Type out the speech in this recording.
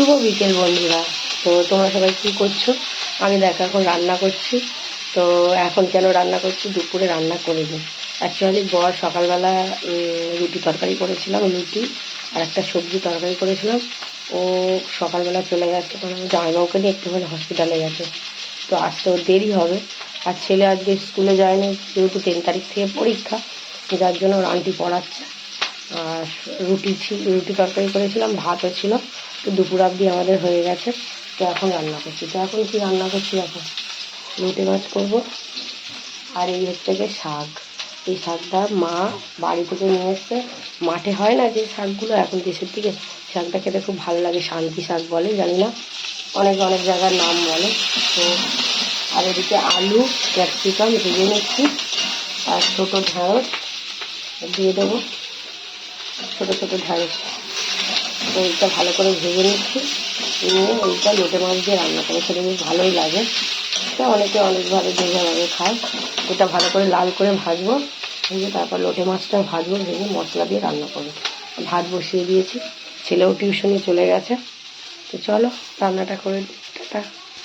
শুভ বিকেল বন্ধুরা। তো তোমরা সবাই কী করছ? আমি দেখো, এখন রান্না করছি। তো এখন কেন রান্না করছি? দুপুরে রান্না করে করিনি অ্যাকচুয়ালি বর সকালবেলা রুটি তরকারি করেছিলাম রুটি আর একটা সবজি তরকারি করেছিলাম। ও সকালবেলা চলে গেছে কারণ জামাইবাবুকে নিয়ে একটুখানি হসপিটালে গেছে। তো আসতে ওর দেরি হবে। আর ছেলে আজকে স্কুলে যায়নি, যেহেতু তিন তারিখ থেকে পরীক্ষা, যার জন্য ওর আন্টি পড়াচ্ছে। আর রুটি ছিল রুটি তরকারি করেছিলাম, ভাতও ছিল। তো দুপুর অবধি আমাদের হয়ে গেছে। তো এখন রান্না করছি। তো এখন কি রান্না করছি এখন রুটি মাছ করব। আর এই হচ্ছে গিয়ে শাক। এই শাকটা মা বাড়ি থেকে নিয়ে এসছে। মাঠে হয় না যে শাকগুলো? এখন দেশের দিকে শাকটা খেতে খুব ভালো লাগে। শান্তি শাক বলে, জানি না। অনেক অনেক জায়গার নাম বলে। তো আর এদিকে আলু, ক্যাপসিকাম, ভেজে নিচ্ছি। আর ছোটো ঢেঁড়স দিয়ে দেবো। ছোটো ছোটো ঢেঁড়স তো এইটা ভালো করে ভেজে নিচ্ছি। নিয়ে এইটা লোটে মাছ দিয়ে রান্না করে, খেতে বেশ ভালোই লাগে। তো অনেকে অনেকভাবে যেভাবে খায়, এটা ভালো করে লাল করে ভাজবো। ভেজে তারপর লোটে মাছটা ভাজবো, ভেজে মশলা দিয়ে রান্না করব। ভাত বসিয়ে দিয়েছি, ছেলেও টিউশনে চলে গেছে। তো চলো, রান্নাটা করে। টাটা।